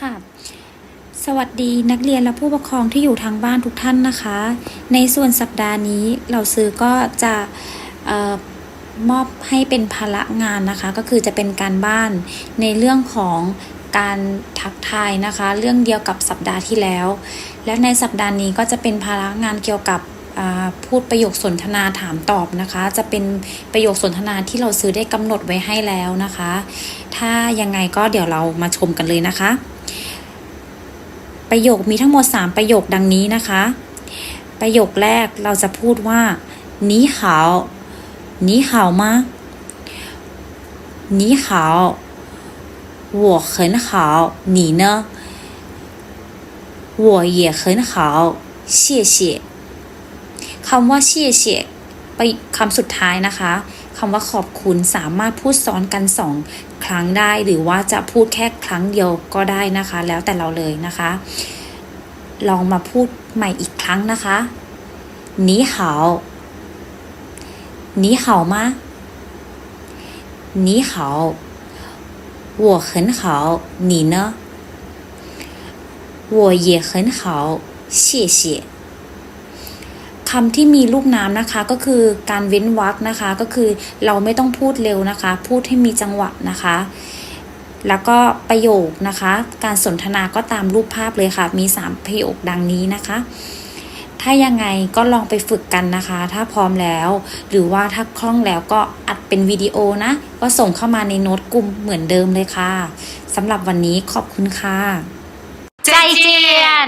ค่ะ สวัสดีนักเรียนและผู้ปกครองที่อยู่ทางบ้านทุกท่านนะคะ ในส่วนสัปดาห์นี้เราซื้อก็จะออมอบให้เป็นภาระงานนะคะ ก็คือจะเป็นการบ้านในเรื่องของการทักทายนะคะ เรื่องเดียวกับสัปดาห์ที่แล้ว และในสัปดาห์นี้ก็จะเป็นภาระงานเกี่ยวกับพูดประโยคสนทนาถามตอบนะคะ จะเป็นประโยคสนทนาที่เราซื้อได้กำหนดไว้ให้แล้วนะคะ ถ้ายังไงก็เดี๋ยวเรามาชมกันเลยนะคะ ประโยคมีทั้งหมด 3 ประโยคดังนี้นะคะ ประโยคแรกเราจะพูดว่า你好你好吗你好我很好你呢我也很好谢谢คำว่าเชี่ยเชี่ยไปคำสุดท้ายนะคะ คำว่าขอบคุณสามารถพูดซ้อนกันสองครั้งได้ หรือว่าจะพูดแค่ครั้งเดียวก็ได้นะคะ แล้วแต่เราเลยนะคะ ลองมาพูดใหม่อีกครั้งนะคะ你好你好吗你好我很好你呢我也很好谢谢 คำที่มีลูกน้ำนะคะก็คือการเว้นวรรคนะคะ ก็คือเราไม่ต้องพูดเร็วนะคะ พูดให้มีจังหวะนะคะ แล้วก็ประโยคนะคะ การสนทนาก็ตามรูปภาพเลยค่ะ มี 3 ประโยคดังนี้นะคะ ถ้ายังไงก็ลองไปฝึกกันนะคะ ถ้าพร้อมแล้ว หรือว่าถ้าคล่องแล้วก็อัดเป็นวิดีโอนะ ก็ส่งเข้ามาในโน้ตกลุ่มเหมือนเดิมเลยค่ะสำหรับวันนี้ขอบคุณค่ะ再见。